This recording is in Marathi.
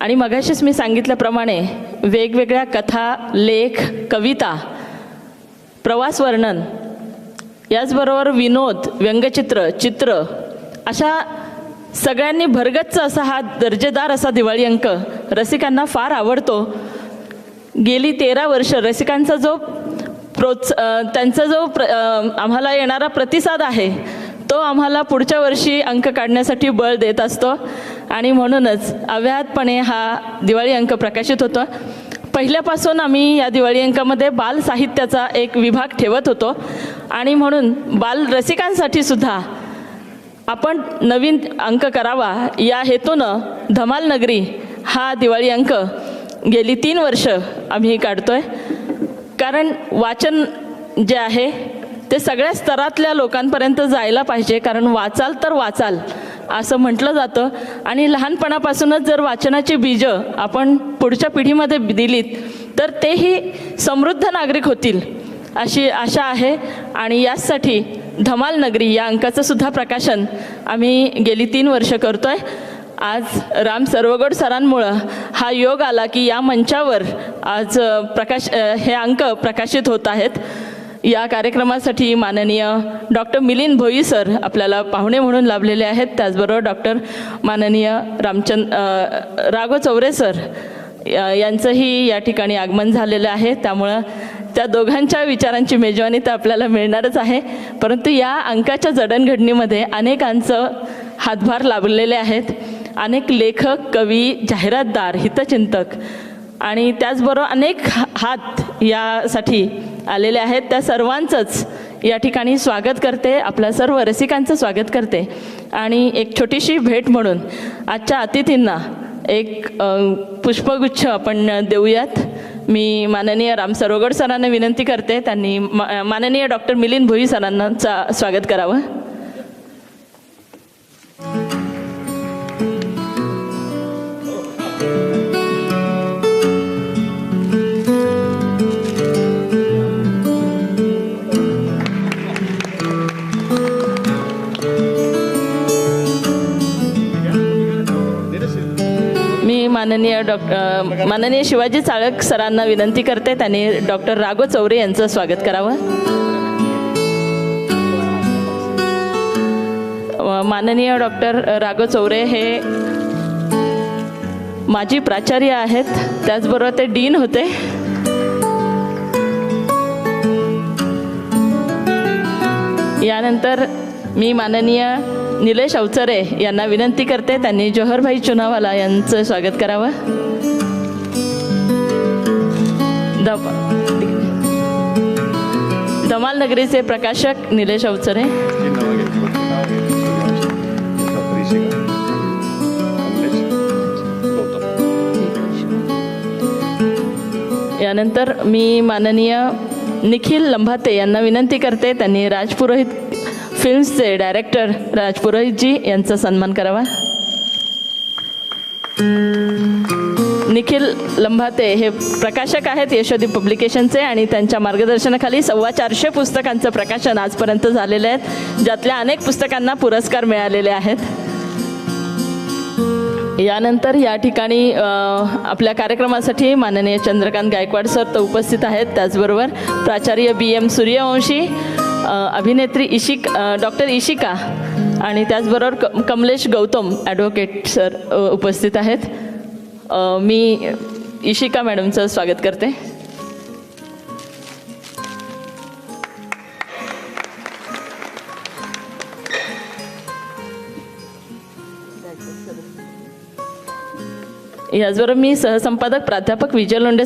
आणि मगाशीच मी सांगितल्याप्रमाणे वेगवेगळ्या कथा लेख कविता प्रवास वर्णन याचबरोबर विनोद व्यंगचित्र चित्र अशा सगळ्यांनी भरगच्च असा हा दर्जेदार असा दिवाळी अंक रसिकांना फार आवडतो. गेली तेरा वर्ष रसिकांचा जो प्रोत्स त्यांचा जो प्र आम्हाला येणारा प्रतिसाद आहे तो आम्हाला पुढच्या वर्षी अंक काढण्यासाठी बळ देत असतो. आणि म्हणूनच अव्याहतपणे हा दिवाळी अंक प्रकाशित होतो. पहिल्यापासून आम्ही या दिवाळी अंकामध्ये बाल साहित्याचा एक विभाग ठेवत होतो. आणि म्हणून बाल रसिकांसाठी सुद्धा आपण नवीन अंक करावा. या हेतूनं धमाल नगरी हा दिवाळी अंक गेली तीन वर्ष आम्ही काढतो आहे कारण वाचन जे आहे ते सगळ्या स्तरातल्या लोकांपर्यंत जायला पाहिजे. कारण वाचाल तर वाचाल. असं म्हटलं जातं. आणि लहानपणापासूनच जर वाचनाची बीजं आपण पुढच्या पिढीमध्ये दिलीत तर तेही समृद्ध नागरिक होतील अशी आशा आहे. आणि याचसाठी धमाल नगरी या अंकाचं सुद्धा प्रकाशन आम्ही गेली तीन वर्ष आहे आज राम सर्वगड सरांमुळं हा योग आला की या मंचावर आज प्रकाश हे अंक प्रकाशित होत आहेत. या कार्यक्रमासाठी माननीय डॉक्टर मिलिंद भोई सर आपल्याला पाहुणे म्हणून लाभलेले आहेत. त्याचबरोबर डॉक्टर माननीय रामचंद राघव चौरे सर यांचंही या ठिकाणी आगमन झालेलं आहे. त्यामुळं त्या दोघांच्या विचारांची मेजवानी तर आपल्याला मिळणारच आहे. परंतु या अंकाच्या जडणघडणीमध्ये अनेकांचं हातभार लाभलेले आहेत. अनेक लेखक कवी जाहिरातदार हितचिंतक आणि त्याचबरोबर अनेक हा- हात यासाठी आलेले आहेत त्या सर्वांचंच. या ठिकाणी स्वागत करते आपल्या सर्व रसिकांचं स्वागत करते. आणि एक छोटीशी भेट म्हणून आजच्या अतिथींना एक पुष्पगुच्छ आपण देऊयात. मी माननीय राम सरोगड सरांना विनंती करते त्यांनी मा- माननीय डॉक्टर मिलिंद भोई सरांनाचा स्वागत करावं. माननीय डॉक्टर माननीय शिवाजी चाळक सरांना विनंती करते त्यांनी डॉक्टर राघव चौरे यांचं स्वागत करावं. माननीय डॉक्टर राघव चौरे हे माजी प्राचार्य आहेत त्याचबरोबर ते डीन होते. यानंतर मी माननीय निलेश अवचरे यांना विनंती करते त्यांनी जोहरभाई चुनावाला यांचं स्वागत करावं. धमाल नगरीचे प्रकाशक निलेश अवचरे. यानंतर मी माननीय निखिल लंभाते यांना विनंती करते त्यांनी राजपुरोहित फिल्म्सचे डायरेक्टर राजपुरोहितजी यांचा सन्मान करावा. निखिल लंभाते हे प्रकाशक आहेत यशोदी पब्लिकेशनचे आणि त्यांच्या मार्गदर्शनाखाली सव्वा चारशे पुस्तकांचं प्रकाशन आजपर्यंत झालेलं आहे. ज्यातल्या अनेक पुस्तकांना पुरस्कार मिळालेले आहेत. यानंतर या ठिकाणी आपल्या कार्यक्रमासाठी माननीय चंद्रकांत गायकवाड सर तर उपस्थित आहेत. त्याचबरोबर प्राचार्य बी एम सूर्यवंशी अभिनेत्री इशिक डॉक्टर इशिका आणि त्याचबरोबर क कमलेश गौतम ॲडव्होकेट सर उपस्थित आहेत. मी इशिका मॅडमचं स्वागत करते. याचबरोबर मी सहसंपादक प्राध्यापक विजय लोंढे